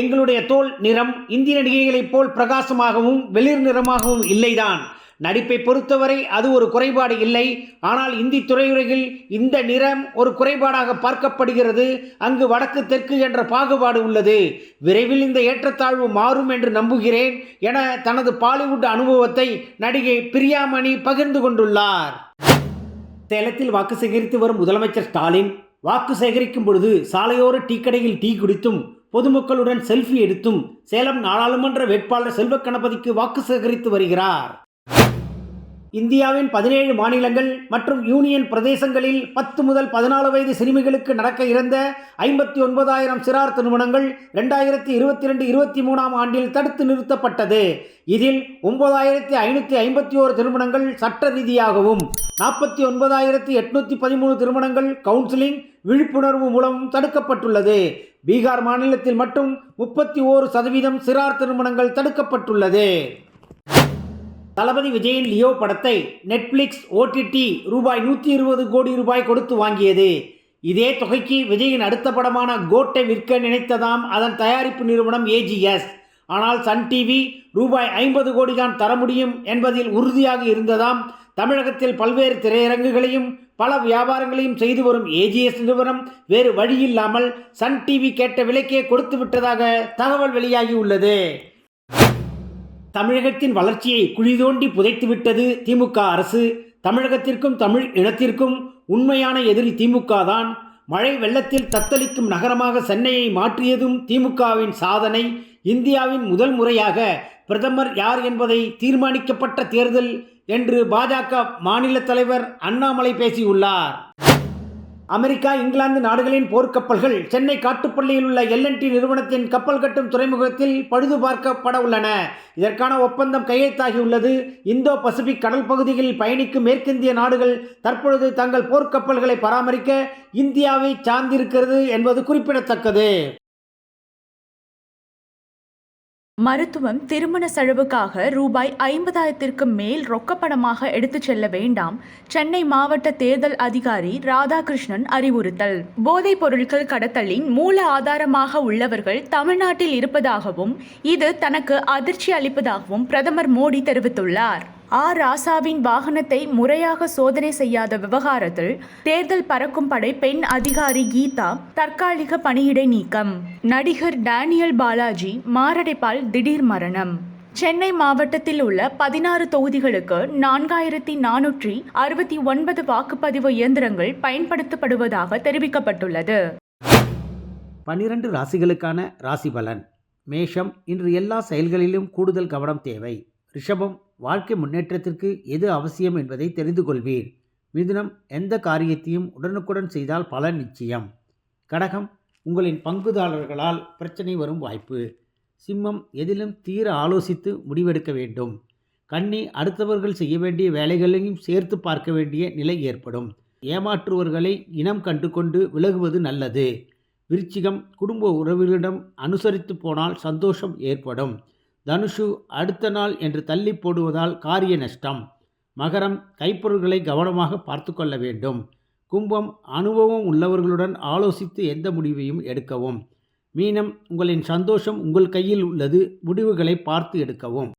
எங்களுடைய தோல் நிறம் இந்திய நடிகைகளைப் போல் பிரகாசமாகவும் வெளிர் நிறமாகவும் இல்லைதான். நடிப்பை பொறுத்தவரை அது ஒரு குறைபாடு இல்லை. ஆனால் இந்தி துறையுறையில் இந்த நிறம் ஒரு குறைபாடாக பார்க்கப்படுகிறது. அங்கு வடக்கு தெற்கு என்ற பாகுபாடு உள்ளது. விரைவில் இந்த ஏற்றத்தாழ்வு மாறும் என்று நம்புகிறேன் என தனது பாலிவுட் அனுபவத்தை நடிகை பிரியாமணி பகிர்ந்து கொண்டுள்ளார். சேலத்தில் வாக்கு சேகரித்து வரும் முதலமைச்சர் ஸ்டாலின் வாக்கு சேகரிக்கும் பொழுது சாலையோர டீ கடையில் டீ குடித்தும் பொதுமக்களுடன் செல்ஃபி எடுத்தும் சேலம் நாடாளுமன்ற வேட்பாளர் செல்வ கணபதிக்கு வாக்கு சேகரித்து வருகிறார். இந்தியாவின் பதினேழு மாநிலங்கள் மற்றும் யூனியன் பிரதேசங்களில் பத்து முதல் பதினாலு வயது சிறுமிகளுக்கு நடக்க இருந்த ஐம்பத்தி ஒன்பதாயிரம் சிறார் திருமணங்கள் ரெண்டாயிரத்தி இருபத்தி ரெண்டு இருபத்தி மூணாம் ஆண்டில் தடுத்து நிறுத்தப்பட்டது. இதில் ஒன்பதாயிரத்தி ஐநூற்றி ஐம்பத்தி ஓரு திருமணங்கள் சட்ட ரீதியாகவும் நாற்பத்தி ஒன்பதாயிரத்தி எட்நூற்றி பதிமூணு திருமணங்கள் கவுன்சிலிங் விழிப்புணர்வு மூலமும் தடுக்கப்பட்டுள்ளது. பீகார் மாநிலத்தில் மட்டும் முப்பத்தி ஓரு சதவீதம் சிறார் திருமணங்கள் தடுக்கப்பட்டுள்ளது. தளபதி விஜயின் லியோ படத்தை நெட்ஃப்ளிக்ஸ் ஓடிடி ரூபாய் நூற்றி இருபது கோடி ரூபாய் கொடுத்து வாங்கியது. இதே தொகைக்கு விஜயின் அடுத்த படமான கோட்டை விற்க நினைத்ததாம் அதன் தயாரிப்பு நிறுவனம் ஏஜிஎஸ் ஆனால் சன் டிவி ரூபாய் ஐம்பது கோடி தான் தர முடியும் என்பதில் உறுதியாக இருந்ததாம் தமிழகத்தில் பல்வேறு திரையரங்குகளையும் பல வியாபாரங்களையும் செய்து வரும் ஏஜிஎஸ் நிறுவனம் வேறு வழியில்லாமல் சன் டிவி கேட்ட விலைக்கே கொடுத்து விட்டதாக தகவல் வெளியாகி உள்ளது. தமிழகத்தின் வளர்ச்சியை குழி தோண்டி புதைத்துவிட்டது திமுக அரசு. தமிழகத்திற்கும் தமிழ் இனத்திற்கும் உண்மையான எதிரி திமுக தான். மழை வெள்ளத்தில் தத்தளிக்கும் நகரமாக சென்னையை மாற்றியதும் திமுகவின் சாதனை இந்தியாவின் முதல் முறையாக பிரதமர் யார் என்பதை தீர்மானிக்கப்பட்ட தேர்தல் என்று பாஜக மாநில தலைவர் அண்ணாமலை பேசியுள்ளார். அமெரிக்கா இங்கிலாந்து நாடுகளின் போர்க்கப்பல்கள் சென்னை காட்டுப்பள்ளியில் உள்ள எல்என்டி நிறுவனத்தின் கப்பல் கட்டும் துறைமுகத்தில் பழுது பார்க்கப்பட உள்ளன. இதற்கான ஒப்பந்தம் கையெழுத்தாகியுள்ளது இந்தோ பசிபிக் கடல் பகுதியில் பயணிக்கும் மேற்கிந்திய நாடுகள் தற்பொழுது தங்கள் போர்க்கப்பல்களை பராமரிக்க இந்தியாவை சார்ந்திருக்கிறது என்பது குறிப்பிடத்தக்கது. மருத்துவம் திருமண செலவுக்காக ரூபாய் ஐம்பதாயிரத்திற்கு மேல் ரொக்கப்பணமாக எடுத்துச் செல்ல வேண்டாம் சென்னை மாவட்ட தேர்தல் அதிகாரி ராதாகிருஷ்ணன் அறிவுறுத்தல். போதைப் பொருட்கள் கடத்தலின் மூல ஆதாரமாக உள்ளவர்கள் தமிழ்நாட்டில் இருப்பதாகவும் இது தனக்கு அதிர்ச்சி அளிப்பதாகவும் பிரதமர் மோடி தெரிவித்துள்ளார். ஆர் ராசாவின் வாகனத்தை முறையாக சோதனை செய்யாத விவகாரத்தில் தேர்தல் பறக்கும் படை பெண் அதிகாரி கீதா தற்காலிக பணியிடை நீக்கம். நடிகர் டேனியல் பாலாஜி மாரடைப்பால் திடீர் மரணம். சென்னை மாவட்டத்தில் உள்ள பதினாறு தொகுதிகளுக்கு நான்காயிரத்தி நானூற்றி அறுபத்தி ஒன்பது வாக்குப்பதிவு இயந்திரங்கள் பயன்படுத்தப்படுவதாக தெரிவிக்கப்பட்டுள்ளது. பனிரெண்டு ராசிகளுக்கான ராசி பலன். மேஷம் இன்று எல்லா செயல்களிலும் கூடுதல் கவனம் தேவை. ரிஷபம் வாழ்க்கை முன்னேற்றத்திற்கு எது அவசியம் என்பதை தெரிந்து கொள்வீர். மிதுனம் எந்த காரியத்தையும் உடனுக்குடன் செய்தால் பலன் நிச்சயம். கடகம் உங்களின் பங்குதாரர்களால் பிரச்சனை வரும் வாய்ப்பு. சிம்மம் எதிலும் தீர ஆலோசித்து முடிவெடுக்க வேண்டும். கன்னி அடுத்தவர்கள் செய்ய வேண்டிய வேலைகளையும் சேர்த்து பார்க்க வேண்டிய நிலை ஏற்படும். ஏமாற்றுவர்களை இனம் கண்டு கொண்டு விலகுவது நல்லது. விருச்சிகம் குடும்ப உறவுகளிடம் அனுசரித்து போனால் சந்தோஷம் ஏற்படும். தனுஷு அடுத்த நாள் என்று தள்ளி போடுவதால் காரிய நஷ்டம். மகரம் கைப்பொருள்களை கவனமாக பார்த்து கொள்ள வேண்டும். கும்பம் அனுபவம் உள்ளவர்களுடன் ஆலோசித்து எந்த முடிவையும் எடுக்கவும். மீனம் உங்களின் சந்தோஷம் உங்கள் கையில் உள்ளது. முடிவுகளை பார்த்து எடுக்கவும்.